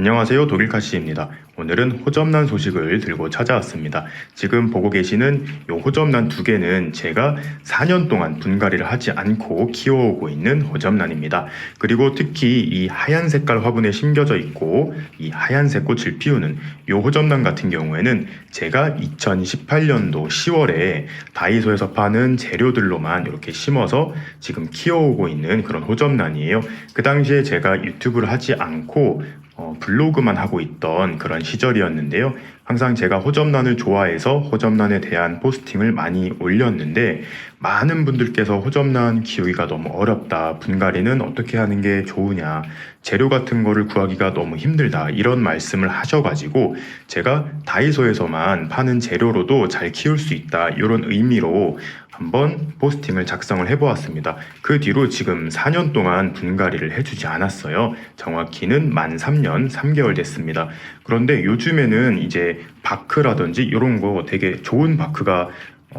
안녕하세요. 독일카시입니다. 오늘은 호접란 소식을 들고 찾아왔습니다. 지금 보고 계시는 이 호접란 두 개는 제가 4년 동안 분갈이를 하지 않고 키워오고 있는 호접란입니다. 그리고 특히 이 하얀 색깔 화분에 심겨져 있고 이 하얀색 꽃을 피우는 이 호접란 같은 경우에는 제가 2018년도 10월에 다이소에서 파는 재료들로만 이렇게 심어서 지금 키워오고 있는 그런 호접란이에요. 그 당시에 제가 유튜브를 하지 않고 어, 블로그만 하고 있던 그런 시절이었는데요. 항상 제가 호접란을 좋아해서 호접란에 대한 포스팅을 많이 올렸는데 많은 분들께서 호접란 키우기가 너무 어렵다. 분갈이는 어떻게 하는 게 좋으냐. 재료 같은 거를 구하기가 너무 힘들다. 이런 말씀을 하셔가지고 제가 다이소에서만 파는 재료로도 잘 키울 수 있다. 이런 의미로 한번 포스팅을 작성을 해보았습니다. 그 뒤로 지금 4년 동안 분갈이를 해주지 않았어요. 정확히는 만 3년 3개월 됐습니다. 그런데 요즘에는 이제 바크라든지 이런 거 되게 좋은 바크가 어,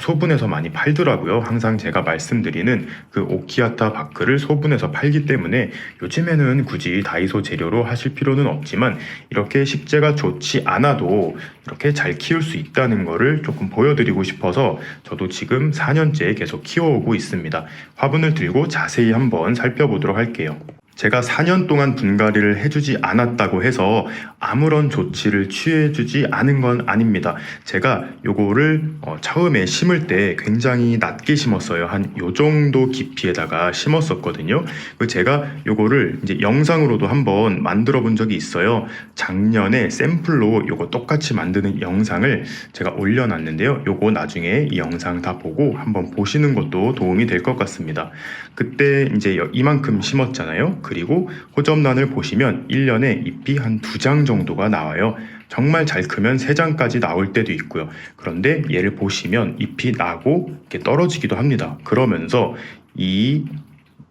소분해서 많이 팔더라고요. 항상 제가 말씀드리는 그 오키아타 바크를 소분해서 팔기 때문에 요즘에는 굳이 다이소 재료로 하실 필요는 없지만 이렇게 식재가 좋지 않아도 이렇게 잘 키울 수 있다는 거를 조금 보여드리고 싶어서 저도 지금 4년째 계속 키워오고 있습니다. 화분을 들고 자세히 한번 살펴보도록 할게요. 제가 4년 동안 분갈이를 해주지 않았다고 해서 아무런 조치를 취해주지 않은 건 아닙니다. 제가 요거를 어, 처음에 심을 때 굉장히 낮게 심었어요. 한 요 정도 깊이에다가 심었었거든요. 그 제가 요거를 이제 영상으로도 한번 만들어 본 적이 있어요. 작년에 샘플로 요거 똑같이 만드는 영상을 제가 올려놨는데요. 요거 나중에 이 영상 다 보고 한번 보시는 것도 도움이 될 것 같습니다. 그때 이제 여- 이만큼 심었잖아요. 그리고 호접란을 보시면 1년에 잎이 한 두 장 정도가 나와요. 정말 잘 크면 세 장까지 나올 때도 있고요. 그런데 얘를 보시면 잎이 나고 이렇게 떨어지기도 합니다. 그러면서 이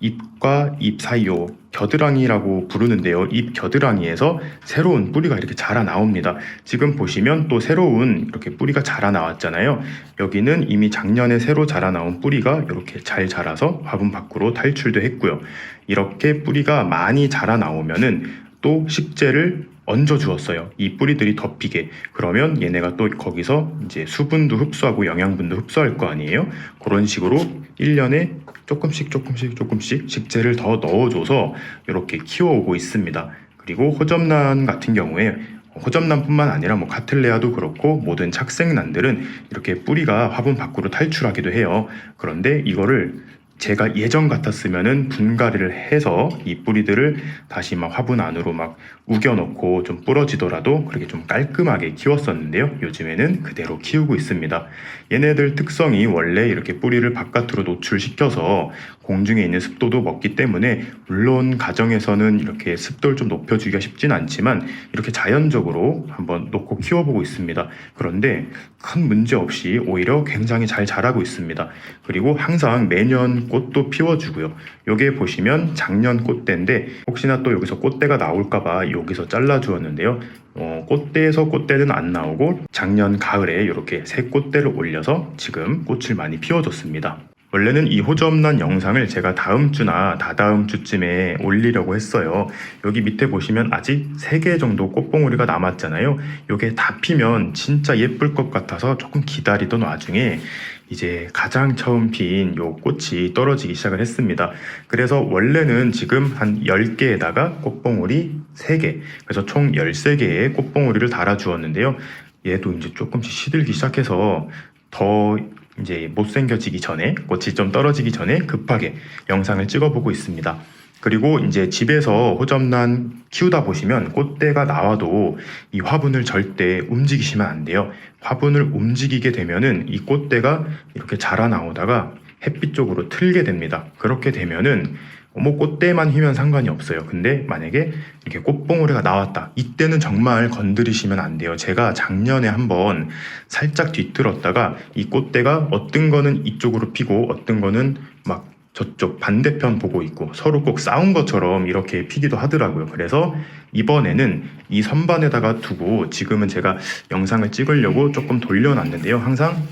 잎과 잎 사이요 겨드랑이라고 부르는데요. 잎 겨드랑이에서 새로운 뿌리가 이렇게 자라 나옵니다. 지금 보시면 또 새로운 이렇게 뿌리가 자라 나왔잖아요. 여기는 이미 작년에 새로 자라 나온 뿌리가 이렇게 잘 자라서 화분 밖으로 탈출도 했고요. 이렇게 뿌리가 많이 자라 나오면은 또 식재를 얹어 주었어요. 이 뿌리들이 덮이게. 그러면 얘네가 또 거기서 이제 수분도 흡수하고 영양분도 흡수할 거 아니에요? 그런 식으로 1년에 조금씩 조금씩 조금씩 식재를 더 넣어줘서 이렇게 키워오고 있습니다. 그리고 호접란 같은 경우에 호접란뿐만 아니라 뭐 카틀레아도 그렇고 모든 착색란들은 이렇게 뿌리가 화분 밖으로 탈출하기도 해요. 그런데 이거를 제가 예전 같았으면은 분갈이를 해서 이 뿌리들을 다시 막 화분 안으로 막 우겨넣고 좀 부러지더라도 그렇게 좀 깔끔하게 키웠었는데요. 요즘에는 그대로 키우고 있습니다. 얘네들 특성이 원래 이렇게 뿌리를 바깥으로 노출시켜서 공중에 있는 습도도 먹기 때문에 물론 가정에서는 이렇게 습도를 좀 높여주기가 쉽진 않지만 이렇게 자연적으로 한번 놓고 키워보고 있습니다. 그런데 큰 문제 없이 오히려 굉장히 잘 자라고 있습니다. 그리고 항상 매년 꽃도 피워주고요. 여기에 보시면 작년 꽃대인데 혹시나 또 여기서 꽃대가 나올까봐 여기서 잘라주었는데요. 어, 꽃대에서 꽃대는 안 나오고 작년 가을에 이렇게 새 꽃대를 올려서 지금 꽃을 많이 피워줬습니다. 원래는 이 호접란 영상을 제가 다음 주나 다다음 주쯤에 올리려고 했어요. 여기 밑에 보시면 아직 3개 정도 꽃봉오리가 남았잖아요. 요게 다 피면 진짜 예쁠 것 같아서 조금 기다리던 와중에 이제 가장 처음 핀 요 꽃이 떨어지기 시작을 했습니다. 그래서 원래는 지금 한 10개에다가 꽃봉오리 3개, 그래서 총 13개의 꽃봉오리를 달아주었는데요. 얘도 이제 조금씩 시들기 시작해서 더 이제 못생겨지기 전에 꽃이 좀 떨어지기 전에 급하게 영상을 찍어보고 있습니다. 그리고 이제 집에서 호접란 키우다 보시면 꽃대가 나와도 이 화분을 절대 움직이시면 안 돼요. 화분을 움직이게 되면은 이 꽃대가 이렇게 자라 나오다가 햇빛 쪽으로 틀게 됩니다. 그렇게 되면은 뭐 꽃대만 휘면 상관이 없어요. 근데 만약에 이렇게 꽃봉오리가 나왔다. 이때는 정말 건드리시면 안 돼요. 제가 작년에 한번 살짝 뒤틀었다가 이 꽃대가 어떤 거는 이쪽으로 피고 어떤 거는 막 저쪽 반대편 보고 있고 서로 꼭 싸운 것처럼 이렇게 피기도 하더라고요. 그래서 이번에는 이 선반에다가 두고 지금은 제가 영상을 찍으려고 조금 돌려놨는데요. 항상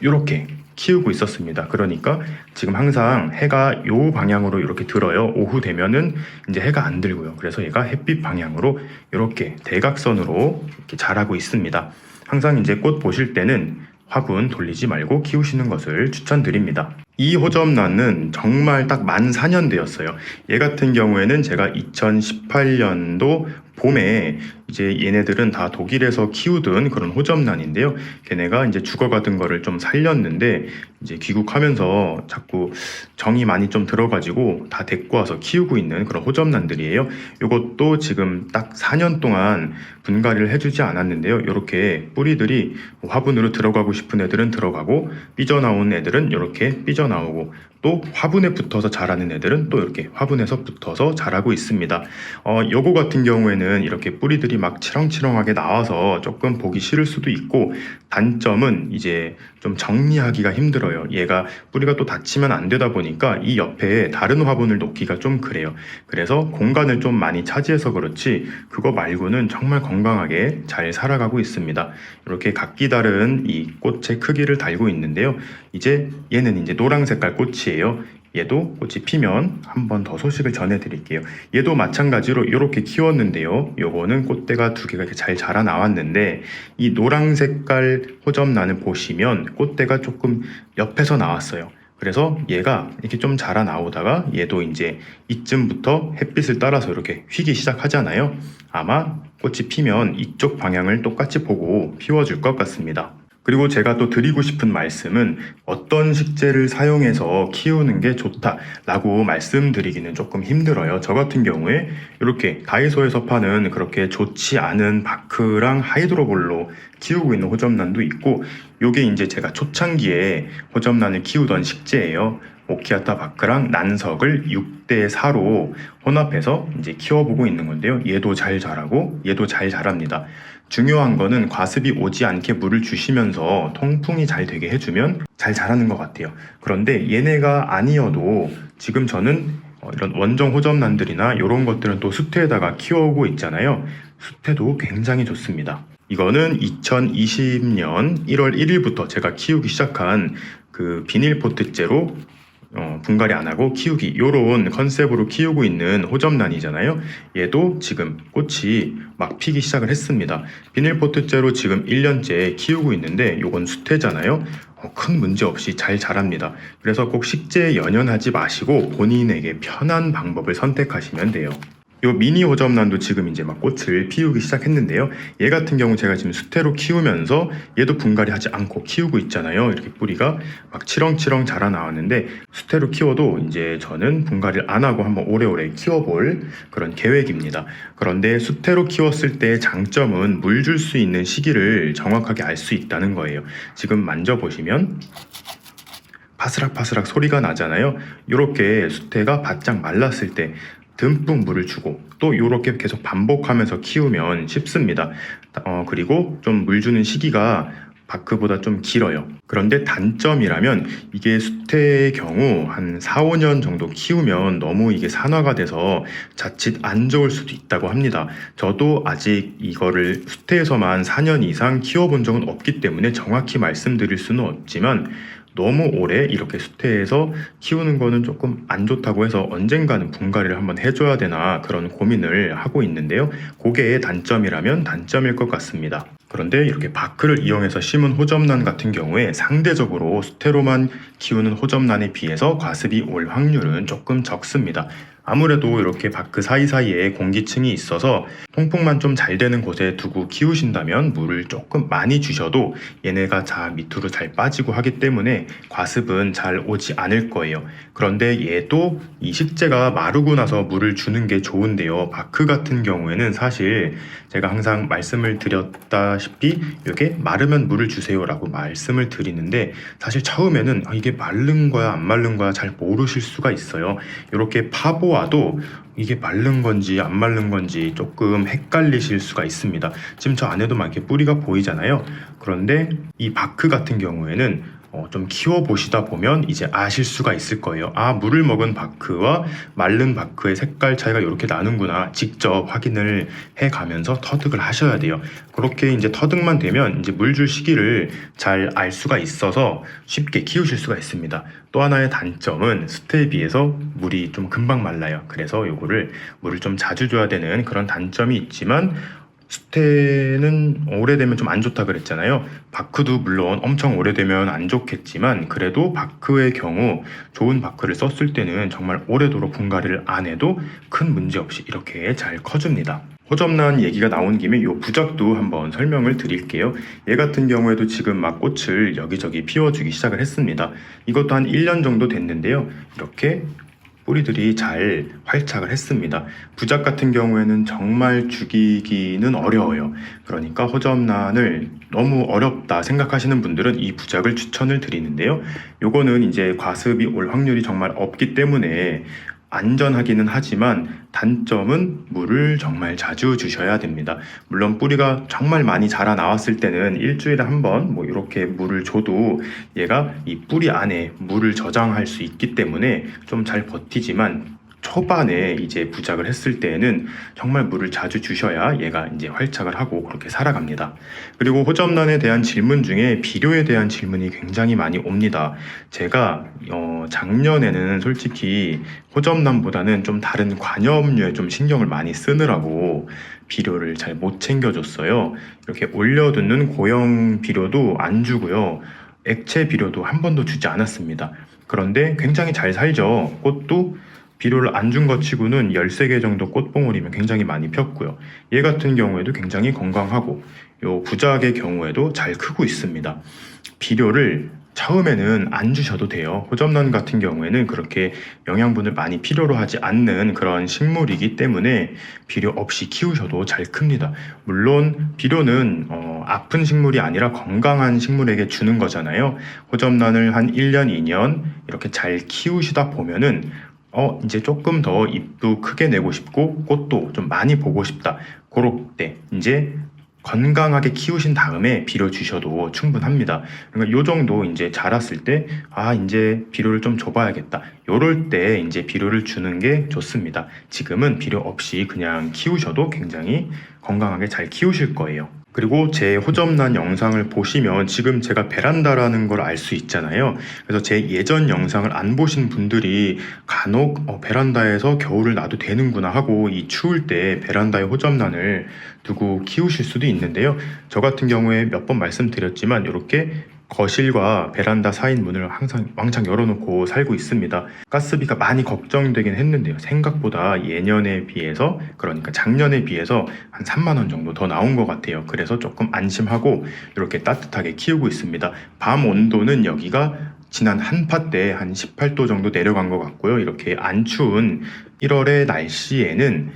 이렇게 키우고 있었습니다. 그러니까 지금 항상 해가 요 방향으로 이렇게 들어요. 오후 되면은 이제 해가 안 들고요. 그래서 얘가 햇빛 방향으로 이렇게 대각선으로 이렇게 자라고 있습니다. 항상 이제 꽃 보실 때는 화분 돌리지 말고 키우시는 것을 추천드립니다. 이 호접란은 정말 딱 만 4년 되었어요. 얘 같은 경우에는 제가 2018년도 봄에 이제 얘네들은 다 독일에서 키우던 그런 호접란인데요. 걔네가 이제 죽어가던 거를 좀 살렸는데 이제 귀국하면서 자꾸 정이 많이 좀 들어가지고 다 데리고 와서 키우고 있는 그런 호접란들이에요. 이것도 지금 딱 4년 동안 분갈이를 해주지 않았는데요. 이렇게 뿌리들이 화분으로 들어가고 싶은 애들은 들어가고 삐져나온 애들은 이렇게 삐져나오고 또 화분에 붙어서 자라는 애들은 또 이렇게 화분에서 붙어서 자라고 있습니다. 어, 요거 같은 경우에는 이렇게 뿌리들이 막 치렁치렁하게 나와서 조금 보기 싫을 수도 있고 단점은 이제 좀 정리하기가 힘들어요. 얘가 뿌리가 또 닫히면 안 되다 보니까 이 옆에 다른 화분을 놓기가 좀 그래요. 그래서 공간을 좀 많이 차지해서 그렇지 그거 말고는 정말 건강하게 잘 살아가고 있습니다. 이렇게 각기 다른 이 꽃의 크기를 달고 있는데요. 이제 얘는 이제 노랑 색깔 꽃이에요. 얘도 꽃이 피면 한 번 더 소식을 전해드릴게요. 얘도 마찬가지로 이렇게 키웠는데요. 요거는 꽃대가 두 개가 이렇게 잘 자라 나왔는데 이 노랑 색깔 호접란을 보시면 꽃대가 조금 옆에서 나왔어요. 그래서 얘가 이렇게 좀 자라 나오다가 얘도 이제 이쯤부터 햇빛을 따라서 이렇게 휘기 시작하잖아요. 아마 꽃이 피면 이쪽 방향을 똑같이 보고 피워줄 것 같습니다. 그리고 제가 또 드리고 싶은 말씀은 어떤 식재를 사용해서 키우는 게 좋다라고 말씀드리기는 조금 힘들어요. 저 같은 경우에 이렇게 다이소에서 파는 그렇게 좋지 않은 바크랑 하이드로볼로 키우고 있는 호접란도 있고 요게 이제 제가 초창기에 호접란을 키우던 식재예요. 오키아타 바크랑 난석을 6대 4로 혼합해서 이제 키워보고 있는 건데요. 얘도 잘 자라고 얘도 잘 자랍니다. 중요한 거는 과습이 오지 않게 물을 주시면서 통풍이 잘 되게 해주면 잘 자라는 것 같아요. 그런데 얘네가 아니어도 지금 저는 어, 이런 원정 호접란들이나 이런 것들은 또 수태에다가 키워오고 있잖아요. 수태도 굉장히 좋습니다. 이거는 2020년 1월 1일부터 제가 키우기 시작한 그 비닐포트째로 어, 분갈이 안 하고 키우기 요런 컨셉으로 키우고 있는 호접란이잖아요. 얘도 지금 꽃이 막 피기 시작을 했습니다. 비닐포트째로 지금 1년째 키우고 있는데 요건 수태잖아요. 어, 큰 문제 없이 잘 자랍니다. 그래서 꼭 식재에 연연하지 마시고 본인에게 편한 방법을 선택하시면 돼요. 요 미니 호접란도 지금 이제 막 꽃을 피우기 시작했는데요. 얘 같은 경우 제가 지금 수태로 키우면서 얘도 분갈이 하지 않고 키우고 있잖아요. 이렇게 뿌리가 막 치렁치렁 자라 나왔는데 수태로 키워도 이제 저는 분갈이를 안 하고 한번 오래오래 키워볼 그런 계획입니다. 그런데 수태로 키웠을 때의 장점은 물 줄 수 있는 시기를 정확하게 알 수 있다는 거예요. 지금 만져보시면 파스락파스락 소리가 나잖아요. 이렇게 수태가 바짝 말랐을 때 듬뿍 물을 주고 또 이렇게 계속 반복하면서 키우면 쉽습니다. 어, 그리고 좀 물 주는 시기가 바크보다 좀 길어요. 그런데 단점이라면 이게 수태의 경우 한 4, 5년 정도 키우면 너무 이게 산화가 돼서 자칫 안 좋을 수도 있다고 합니다. 저도 아직 이거를 수태에서만 4년 이상 키워본 적은 없기 때문에 정확히 말씀드릴 수는 없지만 너무 오래 이렇게 수태에서 키우는 거는 조금 안 좋다고 해서 언젠가는 분갈이를 한번 해줘야 되나 그런 고민을 하고 있는데요. 그게 단점이라면 단점일 것 같습니다. 그런데 이렇게 바크를 이용해서 심은 호접란 같은 경우에 상대적으로 수태로만 키우는 호접란에 비해서 과습이 올 확률은 조금 적습니다. 아무래도 이렇게 바크 사이사이에 공기층이 있어서 통풍만 좀 잘 되는 곳에 두고 키우신다면 물을 조금 많이 주셔도 얘네가 자 밑으로 잘 빠지고 하기 때문에 과습은 잘 오지 않을 거예요. 그런데 얘도 이 식재가 마르고 나서 물을 주는 게 좋은데요. 바크 같은 경우에는 사실 제가 항상 말씀을 드렸다시피 이게 마르면 물을 주세요라고 말씀을 드리는데 사실 처음에는 아, 이게 마른 거야 안 마른 거야 잘 모르실 수가 있어요. 이렇게 파보 아도 이게 마른 건지 안 마른 건지 조금 헷갈리실 수가 있습니다. 지금 저 안에도 막 이렇게 뿌리가 보이잖아요. 그런데 이 바크 같은 경우에는 어, 좀 키워 보시다 보면 이제 아실 수가 있을 거예요. 아 물을 먹은 바크와 마른 바크의 색깔 차이가 이렇게 나는구나. 직접 확인을 해 가면서 터득을 하셔야 돼요. 그렇게 이제 터득만 되면 이제 물줄 시기를 잘 알 수가 있어서 쉽게 키우실 수가 있습니다. 또 하나의 단점은 숯에 비해서 물이 좀 금방 말라요. 그래서 요거를 물을 좀 자주 줘야 되는 그런 단점이 있지만 수태는 오래되면 좀 안 좋다 그랬잖아요. 바크도 물론 엄청 오래되면 안 좋겠지만 그래도 바크의 경우 좋은 바크를 썼을 때는 정말 오래도록 분갈이를 안 해도 큰 문제 없이 이렇게 잘 커줍니다. 호접란 얘기가 나온 김에 이 부작도 한번 설명을 드릴게요. 얘 같은 경우에도 지금 막 꽃을 여기저기 피워주기 시작을 했습니다. 이것도 한 1년 정도 됐는데요. 이렇게 뿌리들이 잘 활착을 했습니다. 부작 같은 경우에는 정말 죽이기는 어려워요. 그러니까 호접란을 너무 어렵다 생각하시는 분들은 이 부작을 추천을 드리는데요. 요거는 이제 과습이 올 확률이 정말 없기 때문에 안전하기는 하지만 단점은 물을 정말 자주 주셔야 됩니다. 물론 뿌리가 정말 많이 자라 나왔을 때는 일주일에 한 번 뭐 이렇게 물을 줘도 얘가 이 뿌리 안에 물을 저장할 수 있기 때문에 좀 잘 버티지만 초반에 이제 부작을 했을 때에는 정말 물을 자주 주셔야 얘가 이제 활착을 하고 그렇게 살아갑니다. 그리고 호접란에 대한 질문 중에 비료에 대한 질문이 굉장히 많이 옵니다. 제가 어, 작년에는 솔직히 호접란보다는 좀 다른 관여업류에 좀 신경을 많이 쓰느라고 비료를 잘 못 챙겨줬어요. 이렇게 올려두는 고형 비료도 안 주고요. 액체 비료도 한 번도 주지 않았습니다. 그런데 굉장히 잘 살죠. 꽃도 비료를 안 준 것 치고는 13개 정도 꽃봉오리면 굉장히 많이 폈고요. 얘 같은 경우에도 굉장히 건강하고 요 부작의 경우에도 잘 크고 있습니다. 비료를 처음에는 안 주셔도 돼요. 호접란 같은 경우에는 그렇게 영양분을 많이 필요로 하지 않는 그런 식물이기 때문에 비료 없이 키우셔도 잘 큽니다. 물론 비료는 어, 아픈 식물이 아니라 건강한 식물에게 주는 거잖아요. 호접란을 한 1년, 2년 이렇게 잘 키우시다 보면은 어, 이제 조금 더 잎도 크게 내고 싶고 꽃도 좀 많이 보고 싶다. 그럴 때 이제 건강하게 키우신 다음에 비료 주셔도 충분합니다. 그러니까 요 정도 이제 자랐을 때, 아, 이제 비료를 좀 줘봐야겠다. 요럴 때 이제 비료를 주는 게 좋습니다. 지금은 비료 없이 그냥 키우셔도 굉장히 건강하게 잘 키우실 거예요. 그리고 제 호접란 영상을 보시면 지금 제가 베란다라는 걸 알 수 있잖아요. 그래서 제 예전 영상을 안 보신 분들이 간혹 어, 베란다에서 겨울을 놔도 되는구나 하고 이 추울 때 베란다에 호접란을 두고 키우실 수도 있는데요. 저 같은 경우에 몇 번 말씀드렸지만 이렇게 거실과 베란다 사이 문을 항상 왕창 열어놓고 살고 있습니다. 가스비가 많이 걱정되긴 했는데요. 생각보다 예년에 비해서 그러니까 작년에 비해서 한 3만 원 정도 더 나온 것 같아요. 그래서 조금 안심하고 이렇게 따뜻하게 키우고 있습니다. 밤 온도는 여기가 지난 한파 때 한 18도 정도 내려간 것 같고요. 이렇게 안 추운 1월의 날씨에는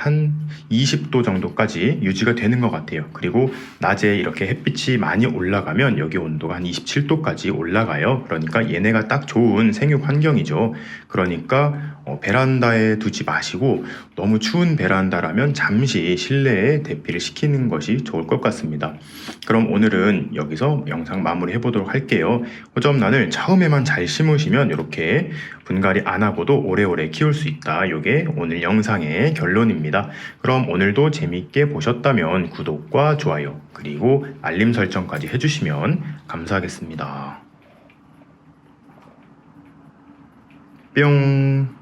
한 20도 정도까지 유지가 되는 것 같아요. 그리고 낮에 이렇게 햇빛이 많이 올라가면 여기 온도가 한 27도까지 올라가요. 그러니까 얘네가 딱 좋은 생육 환경이죠. 그러니까 어, 베란다에 두지 마시고 너무 추운 베란다라면 잠시 실내에 대피를 시키는 것이 좋을 것 같습니다. 그럼 오늘은 여기서 영상 마무리 해보도록 할게요. 호접란을 처음에만 잘 심으시면 이렇게 분갈이 안 하고도 오래오래 키울 수 있다. 이게 오늘 영상의 결론입니다. 그럼 오늘도 재밌게 보셨다면 구독과 좋아요 그리고 알림 설정까지 해주시면 감사하겠습니다. 뿅.